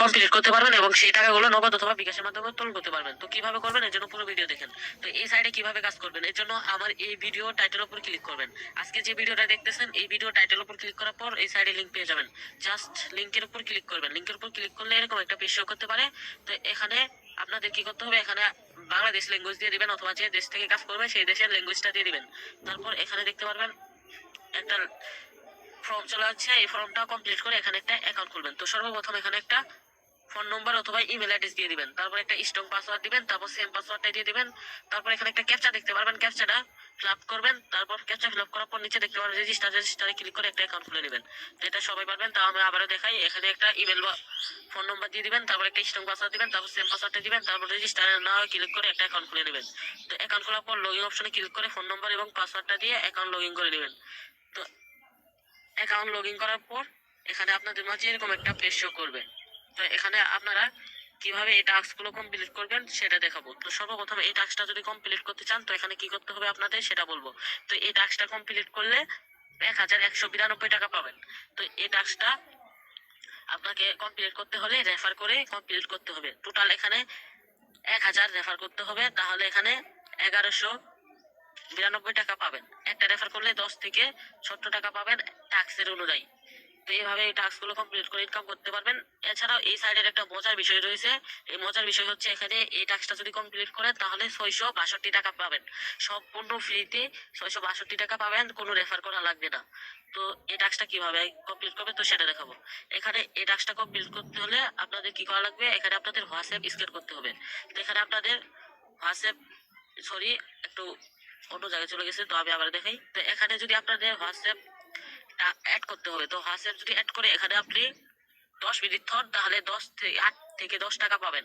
Complete করতে পারবেন এবং সেই টাকাগুলো নগদ অথবা বিকাশের মাধ্যমে উত্তোলন করতে পারবেন। তো কীভাবে করবেন? এর জন্য পুরো ভিডিও দেখেন। তো এই সাইডে কীভাবে কাজ করবেন? এর জন্য আমার এই ভিডিও টাইটেল উপর ক্লিক করবেন। আজকে যে ভিডিওটা দেখতেছেন, এই ভিডিও টাইটেল উপর ক্লিক করার পর এই সাইডে লিংক পেয়ে যাবেন। জাস্ট লিংকের উপর ক্লিক করবেন। লিংকের উপর ক্লিক করলে এরকম একটা পেজ শো করতে পারে। তো এখানে আপনাদের কি করতে হবে? এখানে বাংলাদেশ ল্যাঙ্গুয়েজ দিয়ে দিবেন অথবা যে দেশ থেকে কাজ করবে, সেই দেশের ল্যাঙ্গুয়েজটা দিয়ে দিবেন। তারপর এখানে দেখতে পারবেন একটা ফর্ম চলে যাচ্ছে এই ফর্মটা কমপ্লিট করে এখানে একটা অ্যাকাউন্ট খুলবেন। তো সর্বপ্রথম এখানে একটা ফোন নম্বর অথবা ইমেল অ্যাড্রেস দিয়ে দিবেন। তারপর একটা স্ট্রং পাসওয়ার্ড দিবেন, তারপর সেম পাসওয়ার্ডটা দিয়ে দিবেন। তারপর এখানে একটা ক্যাপচা দেখতে পারবেন ক্যাপচাটা ফিল আপ করবেন, তারপর ক্যাপচা ফিল আপ করার পর নিচে দেখতে পারবেন রেজিস্টার রেজিস্টারে ক্লিক করে একটা অ্যাকাউন্ট খুলে নেবেন। তো এটা সবাই পারবেন তাও আমি আবারও দেখাই। এখানে একটা ইমেল বা ফোন নম্বর দিয়ে দিবেন, তারপর একটা স্ট্রং পাসওয়ার্ড দিবেন, তারপর সেম পাসওয়ার্ডটা দিবেন, তারপর রেজিস্টারে না ক্লিক করে একটা অ্যাকাউন্ট খুলে নেবেন। তো অ্যাকাউন্ট খোলার পর লগইন অপশনে ক্লিক করে ফোন নম্বর এবং পাসওয়ার্ডটা দিয়ে অ্যাকাউন্ট লগইন করে নেবেন। তো অ্যাকাউন্ট লগ ইন করার পর, এখানে আপনাদের মাঝে এরকম একটা পেজ শো করবে। তো এখানে আপনারা কীভাবে এই টাস্কগুলো কমপ্লিট করবেন সেটা দেখাবো। তো সর্বপ্রথম এই টাস্কটা যদি কমপ্লিট করতে চান, তো এখানে কি করতে হবে আপনাদের সেটা বলব। তো এই টাস্কটা কমপ্লিট করলে এক হাজার একশো বিরানব্বই টাকা পাবেন। তো এই টাস্কটা আপনাকে কমপ্লিট করতে হলে রেফার করে কমপ্লিট করতে হবে। টোটাল এখানে এক হাজার রেফার করতে হবে, তাহলে এখানে এগারোশো বিরানব্বই টাকা পাবেন। করলে দশ থেকে সত্তর টাকা পাবেন ট্যাক্সের অনুযায়ী। তো এইভাবে এই টাস্কগুলো কমপ্লিট করে ইনকাম করতে পারবেন। এছাড়াও এই সাইডের একটা মজার বিষয় রয়েছে। এই মজার বিষয় হচ্ছে এখানে এই টাস্কটা যদি কমপ্লিট করেন, তাহলে ছয়শো বাষট্টি টাকা পাবেন। সম্পূর্ণ ফ্রিতে ছয়শো বাষট্টি টাকা পাবেন, কোনো রেফার করা লাগবে না। তো এই টাস্কটা কীভাবে কমপ্লিট করবে তো সেটা দেখাবো। এখানে এই টাস্কটা কমপ্লিট করতে হলে আপনাদের কি করা লাগবে? এখানে আপনাদের হোয়াটসঅ্যাপ স্কেন করতে হবে। তো এখানে আপনাদের হোয়াটসঅ্যাপ সরি একটু অন্য জায়গায় চলে গেছে, তো আমি আবার দেখাই। তো এখানে যদি আপনাদের হোয়াটসঅ্যাপ অ্যাড করতে হবে, তো হোয়াটসঅ্যাপ যদি অ্যাড করে এখানে আপনি দশ মিনিট থন, তাহলে দশ থেকে আট থেকে দশ টাকা পাবেন।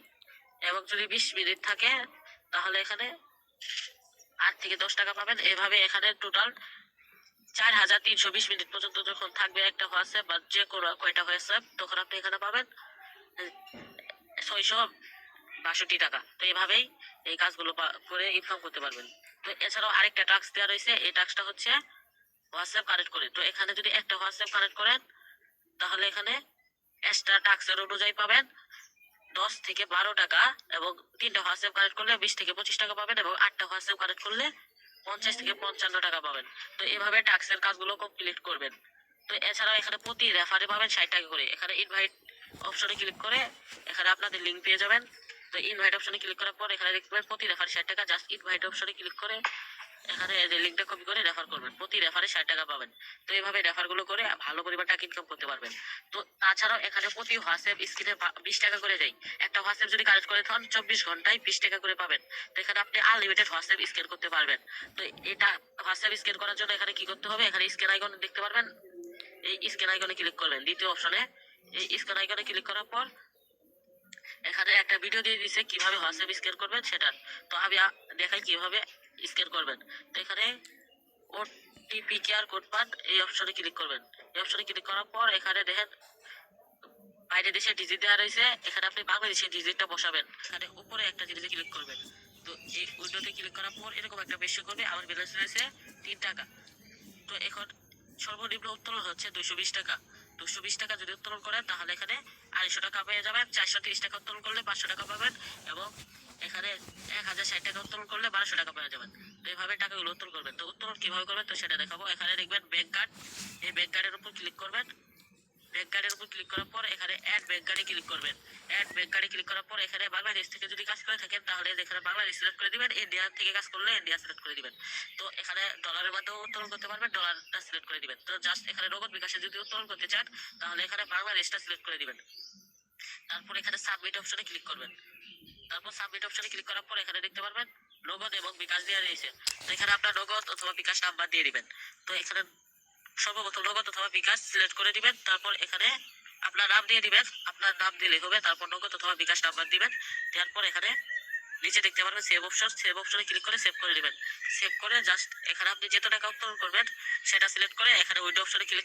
এবং যদি বিশ মিনিট থাকে, তাহলে এখানে আট থেকে দশ টাকা পাবেন। এভাবে এখানে টোটাল চার হাজার তিনশো বিশ মিনিট পর্যন্ত যখন থাকবে একটা হোয়াটসঅ্যাপ বা যে কোনো কয়টা হোয়াটসঅ্যাপ তখন আপনি এখানে পাবেন ছয়শো বাষট্টি টাকা। তো এভাবেই এই কাজগুলো করে ইনকাম করতে পারবেন। তো এছাড়াও আরেকটা টাস্ক দেওয়া রয়েছে, এই টাস্কটা হচ্ছে হোয়াটসঅ্যাপ কানেক্ট করে। তো এখানে যদি একটা হোয়াটসঅ্যাপ কানেক্ট করেন, তাহলে এখানে এক্সট্রা টাস্কের অনুযায়ী পাবেন দশ থেকে বারো টাকা এবং তিনটা হোয়াটসঅ্যাপ কানেক্ট করলে বিশ থেকে পঁচিশ টাকা পাবেন এবং আটটা হোয়াটসঅ্যাপ কানেক্ট করলে পঞ্চাশ থেকে পঞ্চান্ন টাকা পাবেন। তো এভাবে টাস্কের কাজগুলো কমপ্লিট করবেন। তো এছাড়াও এখানে প্রতি রেফারে পাবেন ষাট টাকা করে। এখানে ইনভাইট অপশনে ক্লিক করে এখানে আপনাদের লিঙ্ক পেয়ে যাবেন। তো ইনভাইট অপশনে ক্লিক করার পর এখানে দেখবেন প্রতি রেফারে ষাট টাকা। জাস্ট ইনভাইট অপশনে ক্লিক করে এখানে যে লিঙ্কটা কপি করে রেফার করবেন। প্রতি রেফারে ষাট টাকা পাবেন। তো এইভাবে রেফারগুলো করে ভালো পরিমাণ টাকা ইনকাম করতে পারবেন। তো তাছাড়াও এখানে প্রতি হোয়াটসঅ্যাপ স্ক্রিনে বিশ টাকা করে দেয়। একটা হোয়াটসঅ্যাপ যদি কালেক্ট করে থাকেন চব্বিশ ঘন্টায় বিশ টাকা করে পাবেন। তো এখানে আপনি আনলিমিটেড হোয়াটসঅ্যাপ স্ক্যান করতে পারবেন। তো এটা হোয়াটসঅ্যাপ স্ক্যান করার জন্য এখানে কি করতে হবে? এখানে স্ক্যান আইকন দেখতে পারবেন। এই স্ক্যান আইকনে ক্লিক করবেন। দ্বিতীয় অপশনে এই স্ক্যান আইকনে ক্লিক করার পর এখানে একটা ভিডিও দিয়ে দিছে কীভাবে হোয়াটসঅ্যাপ স্ক্যান করবেন সেটা। তো আমি দেখাই কীভাবে স্ক্যান করবেন। তো এখানে ওটিপি কেয়ার কোড পান এই অপশনে ক্লিক করবেন। এই অপশনে ক্লিক করার পর এখানে দেখেন, বাইরে দেশে ডিজিট দেওয়া রয়েছে। এখানে আপনি বাংলাদেশের ডিজিটটা বসাবেন। এখানে উপরে একটা জিনিসে ক্লিক করবেন। তো এই উইন্ডোতে ক্লিক করার পর এরকম একটা বেশি করবে আমার ব্যালেন্স রয়েছে তিন টাকা। তো এখন সর্বনিম্ন উত্তোলন হচ্ছে দুইশো বিশ টাকা। দুশো বিশ টাকা যদি উত্তোলন করেন, তাহলে এখানে আড়াইশো টাকা পেয়ে যাবেন। চারশো তিরিশ টাকা উত্তোলন করলে পাঁচশো টাকা পাবেন এবং এখানে এক হাজার ষাট টাকা উত্তোলন করলে বারোশো টাকা পেয়ে যাবেন। তো এইভাবে টাকাগুলো উত্তোলন করবেন। তো উত্তোলন কীভাবে করবেন, তো সেটা দেখাবো। এখানে দেখবেন ব্যাংক কার্ড এই ব্যাংক কার্ডের উপর ক্লিক করবেন। ব্যাংক কার্ডের উপর ক্লিক করার পর এখানে অ্যাড ব্যাংক কার্ডে ক্লিক করবেন। অ্যাড ব্যাংক কার্ডে ক্লিক করার পর এখানে বাংলাদেশ থেকে যদি কাজ করে থাকেন, তাহলে এখানে বাংলাদেশ সিলেক্ট করে দিবেন ইন্ডিয়া থেকে কাজ করলে ইন্ডিয়া সিলেক্ট করে দিবেন। তো এখানে ডলারের মাধ্যমে উত্তোলন করতে পারবেন ডলারটা সিলেক্ট করে দিবেন। তো জাস্ট এখানে নগদ বিকাশে যদি উত্তোলন করতে চান, তাহলে এখানে বাংলাদেশটা সিলেক্ট করে দিবেন। তারপর এখানে সাবমিট অপশনে ক্লিক করবেন। তারপর সাবমিট অপশনে ক্লিক করার পর এখানে দেখতে পারবেন, নগদ এবং বিকাশ দেওয়া রয়েছে। তো এখানে আপনার নগদ অথবা বিকাশ নাম্বার দিয়ে দিবেন। তো এখানে সর্বপ্রথম নগদ অথবা বিকাশ সিলেক্ট করে দিবেন। তারপর এখানে আপনার নাম দিয়ে দিবেন। আপনার নাম দিলে হবে, তারপর নগদ অথবা বিকাশ নাম্বার দিবেন। দেওয়ার পর এখানে নিচে দেখতে পারবেন সেভ অপশন সেভ অপশনে ক্লিক করে সেভ করে নেবেন সেভ করে জাস্ট এখানে আপনি যত টাকা উত্তোলন করবেন, সেটা সিলেক্ট করে এখানে উইডো অপশনে ক্লিক